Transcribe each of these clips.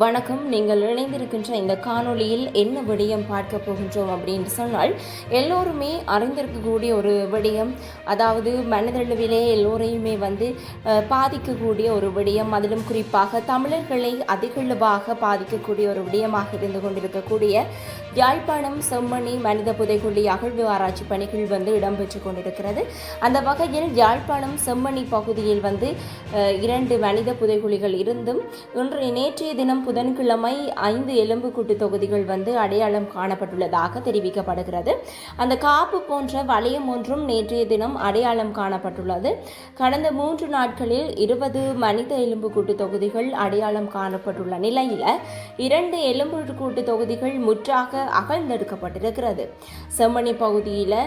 வணக்கம். நீங்கள் இணைந்திருக்கின்ற இந்த காணொளியில் என்ன விடயம் பார்க்க போகின்றோம் அப்படின்னு சொன்னால் எல்லோருமே அறிந்திருக்கக்கூடிய ஒரு விடயம் அதாவது மனதளவிலே எல்லோரையுமே வந்து பாதிக்கக்கூடிய ஒரு விடயம் அதிலும் குறிப்பாக தமிழர்களை அதிகளவாக பாதிக்கக்கூடிய ஒரு விடயமாக இருந்து கொண்டிருக்கக்கூடிய யாழ்ப்பாணம் செம்மணி மனித புதைகுழி அகழ்வு ஆராய்ச்சி பணிகள் வந்து இடம்பெற்று கொண்டிருக்கிறது. அந்த வகையில் யாழ்ப்பாணம் செம்மணி பகுதியில் வந்து இரண்டு மனித புதைகுழிகள் இருந்தும் இன்று நேற்றைய தினம் புதன்கிழமை ஐந்து எலும்புக்கூட்டு தொகுதிகள் வந்து அடையாளம் காணப்பட்டுள்ளதாக தெரிவிக்கப்படுகிறது. அந்த காப்பு போன்ற வளையம் ஒன்றும் நேற்றைய தினம் அடையாளம் காணப்பட்டுள்ளது. கடந்த மூன்று நாட்களில் இருபது மனித எலும்புக்கூட்டு தொகுதிகள் அடையாளம் காணப்பட்டுள்ள நிலையில் இரண்டு எலும்புக்கூட்டு தொகுதிகள் முற்றாக அகழ்ந்தெடுக்கப்பட்டிருக்கிறது. செம்மணி பகுதியில்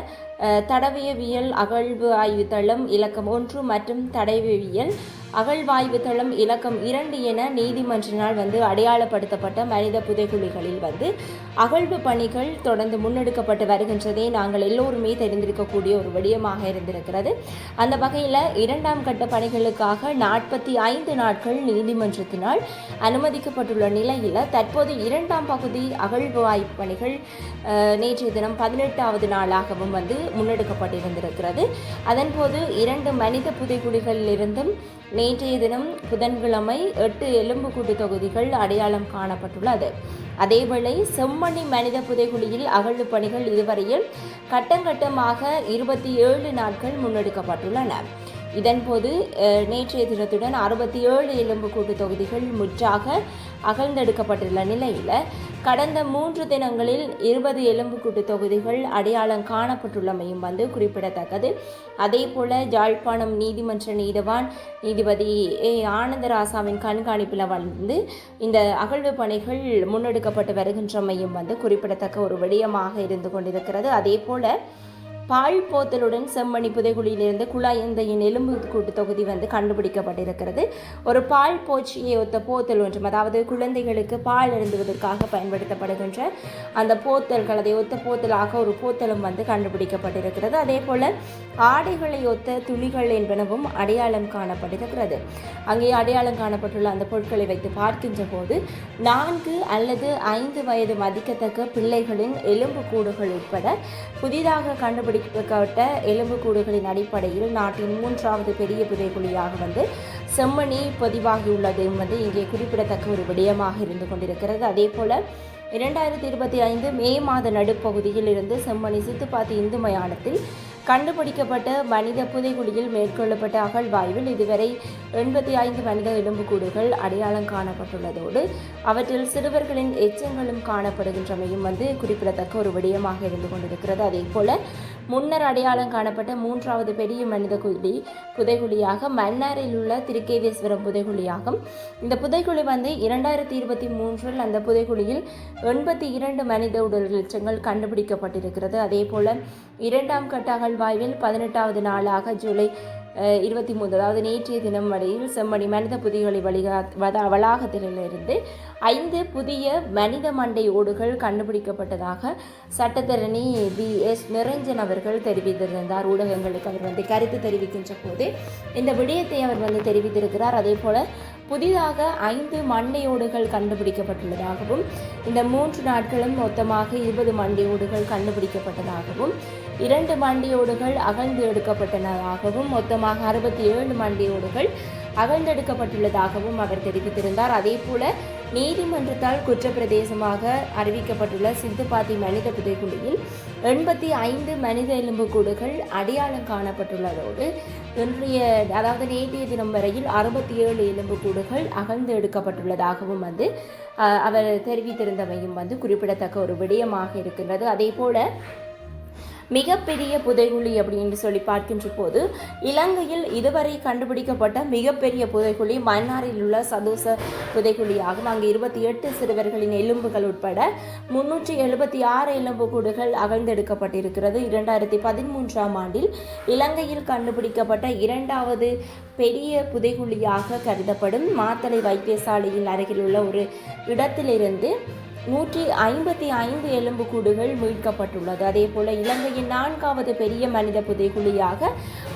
தடவியவியல் அகழ்வு ஆய்வு தளம் இலக்கம் ஒன்று மற்றும் தடவியவியல் அகழ்வாய்வு தளம் இலக்கம் இரண்டு என நீதிமன்றினால் வந்து அடையாளப்படுத்தப்பட்ட மனித புதைகுழிகளில் வந்து அகழ்வு பணிகள் தொடர்ந்து முன்னெடுக்கப்பட்டு வருகின்றதே நாங்கள் எல்லோருமே தெரிந்திருக்கக்கூடிய ஒரு விடயமாக இருந்திருக்கிறது. அந்த வகையில் இரண்டாம் கட்ட பணிகளுக்காக நாற்பத்தி ஐந்து நாட்கள் நீதிமன்றத்தினால் அனுமதிக்கப்பட்டுள்ள நிலையில் தற்போது இரண்டாம் பகுதி அகழ்வு பணிகள் நேற்றைய தினம் பதினெட்டாவது நாளாகவும் வந்து முன்னெடுக்கப்பட்டிருந்திருக்கிறது. அதன்போது இரண்டு மனித புதைக்குழிகளிலிருந்தும் நேற்றைய தினம் புதன்கிழமை எட்டு எலும்புக்கூட்டு தொகுதிகள் அடையாளம் காணப்பட்டுள்ளது. அதேவேளை செம்மண் மனித புதைகுழியில் அகழ்வு பணிகள் இதுவரையில் கட்டங்கட்டமாக இருபத்தி ஏழு நாட்கள் முன்னெடுக்கப்பட்டுள்ளன. இதன்போது நேற்றைய தினத்துடன் அறுபத்தி ஏழு எலும்புக்கூட்டு தொகுதிகள் முற்றாக அகழ்ந்தெடுக்கப்பட்டுள்ள நிலையில் கடந்த மூன்று தினங்களில் இருபது எலும்புக்கூட்டு தொகுதிகள் அடையாளம் காணப்பட்டுள்ளமையும் வந்து குறிப்பிடத்தக்கது. அதே போல ஜாழ்ப்பாணம் நீதிமன்ற நீதவான் நீதிபதி ஏ. ஆனந்தராசாவின் கண்காணிப்பில் வந்து இந்த அகழ்வு பணிகள் முன்னெடுக்கப்பட்டு வருகின்றமையும் வந்து குறிப்பிடத்தக்க ஒரு விடயமாக இருந்து கொண்டிருக்கிறது. அதே போல பால் போத்தலுடன் செம்மணி புதைகுழியிலிருந்து குழாயந்தையின் எலும்பு கூட்டு தொகுதி வந்து கண்டுபிடிக்கப்பட்டிருக்கிறது. ஒரு பால் போச்சியை ஒத்த போத்தல் ஒன்றும் அதாவது குழந்தைகளுக்கு பால் அருந்துவதற்காக பயன்படுத்தப்படுகின்ற அந்த போத்தல்கள் அதை ஒத்த போத்தலாக ஒரு போத்தலும் வந்து கண்டுபிடிக்கப்பட்டிருக்கிறது. அதே போல் ஆடைகளை ஒத்த துணிகள் என்பனவும் அடையாளம் காணப்பட்டிருக்கிறது. அங்கே அடையாளம் காணப்பட்டுள்ள அந்த பொருட்களை வைத்து பார்க்கின்ற போது நான்கு அல்லது ஐந்து வயது மதிக்கத்தக்க பிள்ளைகளின் எலும்பு கூடுகள் உட்பட புதிதாக கண்டுபிடிக்கப்பட்ட எலும்புக்கூடுகளின் அடிப்படையில் நாட்டின் மூன்றாவது பெரிய புதைகுழியாக வந்து செம்மணி பதிவாகியுள்ளது வந்து இங்கே குறிப்பிடத்தக்க ஒரு விடயமாக இருந்து கொண்டிருக்கிறது. அதே போல இரண்டாயிரத்தி இருபத்தி ஐந்து மே மாத நடுப்பகுதியில் இருந்து செம்மணி சித்துப்பாத்தி இந்து மயானத்தில் கண்டுபிடிக்கப்பட்ட மனித புதைகுழியில் மேற்கொள்ளப்பட்ட அகழ்வாய்வில் இதுவரை எண்பத்தி ஐந்து மனித எலும்புக்கூடுகள் அடையாளம் காணப்பட்டுள்ளதோடு அவற்றில் சிறுவர்களின் எச்சங்களும் காணப்படுகின்றமையும் வந்து குறிப்பிடத்தக்க ஒரு விடயமாக இருந்து கொண்டிருக்கிறது. அதே போல முன்னர் அடையாளம் காணப்பட்ட மூன்றாவது பெரிய மனித குழி புதைகுழியாக மன்னாரில் உள்ள திருக்கேதீஸ்வரம் புதைகுழியாகும். இந்த புதைகுழி வந்து இரண்டாயிரத்தி இருபத்தி மூன்றில் அந்த புதைகுழியில் எண்பத்தி இரண்டு மனித உடல் எச்சங்கள் கண்டுபிடிக்கப்பட்டிருக்கிறது. அதே போல இரண்டாம் கட்ட அகழ்வாய்வில் பதினெட்டாவது நாளாக ஜூலை இருபத்தி மூன்று அதாவது நேற்றைய தினம் வரையில் செம்மணி மனித புதிகளை வழிகா வத வளாகத்திலிருந்து ஐந்து புதிய மனித மண்டை ஓடுகள் கண்டுபிடிக்கப்பட்டதாக சட்டத்தரணி பி எஸ் நிரஞ்சன் அவர்கள் தெரிவித்திருந்தார். ஊடகங்களுக்கு அவர் வந்து கருத்து தெரிவிக்கின்ற போது இந்த விடயத்தை அவர் வந்து தெரிவித்திருக்கிறார். அதே போல புதிதாக ஐந்து மண்டையோடுகள் கண்டுபிடிக்கப்பட்டுள்ளதாகவும் இந்த மூன்று நாட்களும் மொத்தமாக இருபது மண்டையோடுகள் கண்டுபிடிக்கப்பட்டதாகவும் இரண்டு மண்டியோடுகள் அகழ்ந்து எடுக்கப்பட்டனதாகவும் மொத்தமாக அறுபத்தி ஏழு மண்டியோடுகள் அகழ்ந்தெடுக்கப்பட்டுள்ளதாகவும் அவர் தெரிவித்திருந்தார். அதே போல நீதிமன்றத்தால் குற்றப்பிரதேசமாக அறிவிக்கப்பட்டுள்ள சித்துப்பாத்தி மனித புதைக்குழியில் எண்பத்தி ஐந்து மனித எலும்புக்கூடுகள் அடையாளம் காணப்பட்டுள்ளதோடு இன்றைய அதாவது நேற்றைய தினம் வரையில் அறுபத்தி ஏழு எலும்புக்கூடுகள் அகழ்ந்து எடுக்கப்பட்டுள்ளதாகவும் வந்து அவர் தெரிவித்திருந்தமையும் வந்து குறிப்பிடத்தக்க ஒரு விடயமாக இருக்கின்றது. அதே போல மிகப்பெரிய புதைகுழி அப்படின்னு சொல்லி பார்க்கின்ற போது இலங்கையில் இதுவரை கண்டுபிடிக்கப்பட்ட மிகப்பெரிய புதைகுழி மன்னாரில் உள்ள சதோச புதைகுழியாகும். அங்கு இருபத்தி எட்டு சிறுவர்களின் எலும்புகள் உட்பட முன்னூற்றி எழுபத்தி ஆறு எலும்புக்கூடுகள் அகழ்ந்தெடுக்கப்பட்டிருக்கிறது. இரண்டாயிரத்தி பதிமூன்றாம் ஆண்டில் இலங்கையில் கண்டுபிடிக்கப்பட்ட இரண்டாவது பெரிய புதைகுழியாக கருதப்படும் மாத்தளை வைத்தியசாலையின் அருகில் உள்ள ஒரு இடத்திலிருந்து நூற்றி ஐம்பத்தி ஐந்து எலும்புக்கூடுகள் மீட்கப்பட்டுள்ளது. அதே போல இலங்கையின் நான்காவது பெரிய மனித புதைக்குழியாக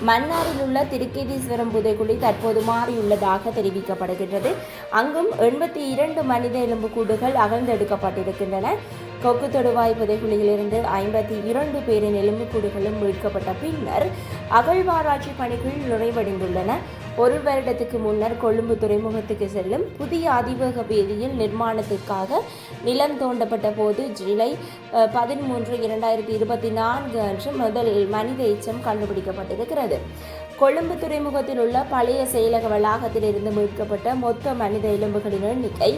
மன்னாரில் உள்ள திருக்கேதீஸ்வரம் புதைக்குழி தற்போது மாறியுள்ளதாக தெரிவிக்கப்படுகின்றது. அங்கும் எண்பத்தி இரண்டு மனித எலும்புக்கூடுகள் அகழ்ந்தெடுக்கப்பட்டிருக்கின்றன. கொக்கு தொடுவாய் புதைக்குழியிலிருந்து ஐம்பத்தி இரண்டு பேரின் எலும்புக்கூடுகளும் மீட்கப்பட்ட பின்னர் அகழ்வாராய்ச்சி பணிகள் நிறைவடைந்துள்ளன. ஒரு வருடத்துக்கு முன்னர் கொழும்பு துறைமுகத்துக்கு செல்லும் புதிய அதிவேக வேதியில் நிர்மாணத்திற்காக நிலம் தோண்டப்பட்ட போது ஜூலை அஹ், பதிமூன்று இரண்டாயிரத்தி இருபத்தி நான்கு அன்று முதல் மனித எச்சம் கண்டுபிடிக்கப்பட்டிருக்கிறது. கொழும்பு துறைமுகத்தில் உள்ள பழைய செயலக வளாகத்தில் இருந்து மீட்கப்பட்ட மொத்த மனித எலும்புகளின் எண்ணிக்கை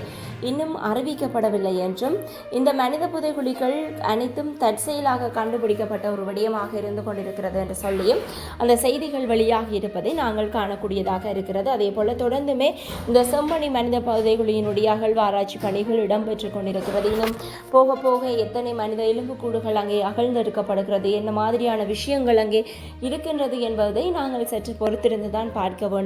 இன்னும் அறிவிக்கப்படவில்லை என்றும் இந்த மனித புதைகுழிகள் அனைத்தும் தற்செயலாக கண்டுபிடிக்கப்பட்ட ஒரு விடயமாக இருந்து கொண்டிருக்கிறது என்று சொல்லியும் அந்த செய்திகள் வெளியாகி இருப்பதை நாங்கள் காணக்கூடியதாக இருக்கிறது. அதே போல தொடர்ந்துமே இந்த செம்மணி மனித புதைகுழியினுடைய அகழ்வாராய்ச்சி பணிகள் இடம்பெற்று கொண்டிருக்கிறது. இன்னும் போக போக எத்தனை மனித எலும்புக்கூடுகள் அங்கே அகழ்ந்தெடுக்கப்படுகிறது என்ன மாதிரியான விஷயங்கள் அங்கே இருக்கின்றது என்பதை நாங்கள் சற்று பொறுத்திருந்து தான் பார்க்க வேண்டும்.